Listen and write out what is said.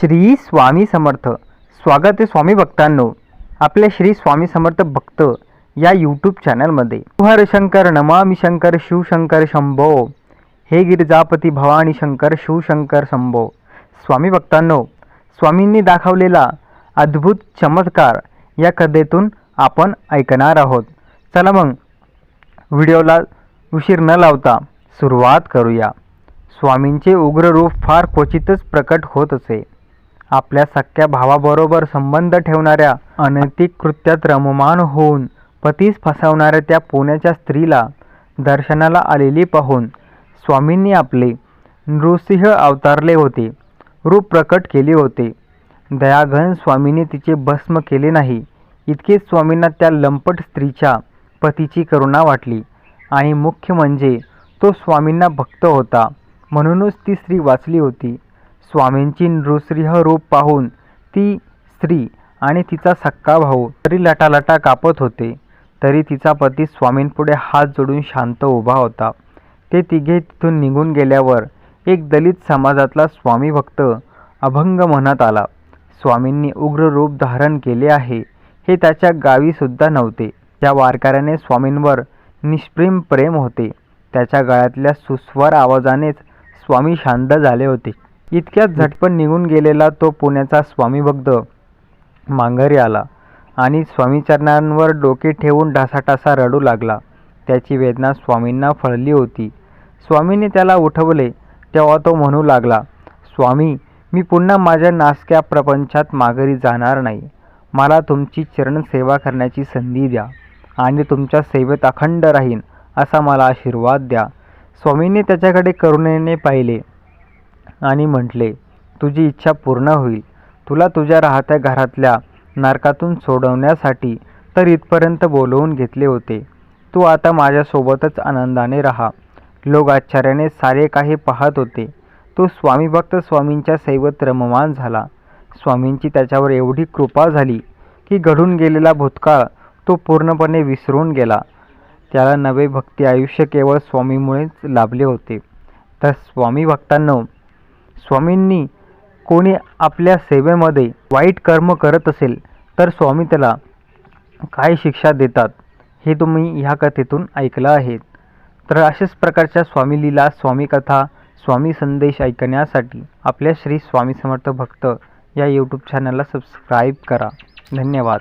श्री स्वामी समर्थ. स्वागत आहे स्वामी भक्तांनो. आपल्या श्री स्वामी समर्थ भक्त या यूट्यूब चॅनलमध्ये हर शंकर नमामी शंकर शिवशंकर शंभो. हे गिरिजापती भवानी शंकर शिवशंकर शंभो. स्वामी भक्तांनो स्वामींनी दाखवलेला अद्भुत चमत्कार या कथेतून आपण ऐकणार आहोत. चला मग व्हिडिओला उशीर न लावता सुरुवात करूया. स्वामींचे उग्र रूप फार क्वचितच प्रकट होत असे. आपल्या सख्या भावाबरोबर संबंध ठेवणाऱ्या अनैतिक कृत्यात रममान होऊन पतीस फसवणाऱ्या त्या पुण्याच्या स्त्रीला दर्शनाला आलेली पाहून स्वामींनी आपले नृसिंह अवतारले होते. रूप प्रकट केले होते. दयाघन स्वामींनी तिचे भस्म केले नाही. इतकेच स्वामींना त्या लंपट स्त्रीच्या पतीची करुणा वाटली. आणि मुख्य म्हणजे तो स्वामींना भक्त होता. म्हणूनच ती स्त्री वाचली होती. स्वामींची नृसिंह रूप पाहून ती स्त्री आणि तिचा सक्का भाऊ तरी लटालटा कापत होते. तरी तिचा पती स्वामींपुढे हात जोडून शांत उभा होता. ते तिघे तिथून निघून गेल्यावर एक दलित समाजातला स्वामी भक्त अभंग म्हणत आला स्वामींनी उग्र रूप धारण केले आहे. हे त्याच्या गावीसुद्धा नव्हते. त्या वारकऱ्याने स्वामींवर निष्प्रेम प्रेम होते. त्याच्या गळ्यातल्या सुस्वर आवाजानेच स्वामी शांत झाले होते. इतक्यात झटपट निघून गेलेला तो पुण्याचा स्वामी भक्त माघारी आला आणि स्वामीचरणांवर डोके ठेवून ढासाढासा रडू लागला. त्याची वेदना स्वामींना फळली होती. स्वामींनी त्याला उठवले. तेव्हा तो म्हणू लागला स्वामी मी पुन्हा माझ्या नासक्या प्रपंचात माघारी जाणार नाही. मला तुमची चरण सेवा करण्याची संधी द्या आणि तुमच्या सेवेत अखंड राहीन असा मला आशीर्वाद द्या. स्वामींनी त्याच्याकडे करुणेने पाहिले. आणि म्हटले तुझी इच्छा पूर्ण होईल. तुला तुझ्या राहत्या घरातल्या नारकातून सोडवण्यासाठी तर इथपर्यंत बोलवून घेतले होते. तू आता माझ्यासोबतच आनंदाने राहा. लोक आश्चर्याने सारे काही पाहत होते. तो स्वामीभक्त स्वामींच्या सैवत रममान झाला. स्वामींची त्याच्यावर एवढी कृपा झाली की घडून गेलेला भूतकाळ तो पूर्णपणे विसरून गेला. त्याला नवे भक्ती आयुष्य केवळ स्वामीमुळेच लाभले होते. तर स्वामी भक्तांनो स्वामींनी कोणी आपल्या सेवेमध्ये वाईट कर्म करत असेल तर स्वामी त्याला काय शिक्षा देतात हे तुम्ही ह्या कथेतून ऐकलं आहे. तर अशाच प्रकारच्या स्वामी लीला स्वामी कथा स्वामी संदेश ऐकण्यासाठी आपल्या श्री स्वामी समर्थ भक्त या यूट्यूब चॅनलला सबस्क्राईब करा. धन्यवाद.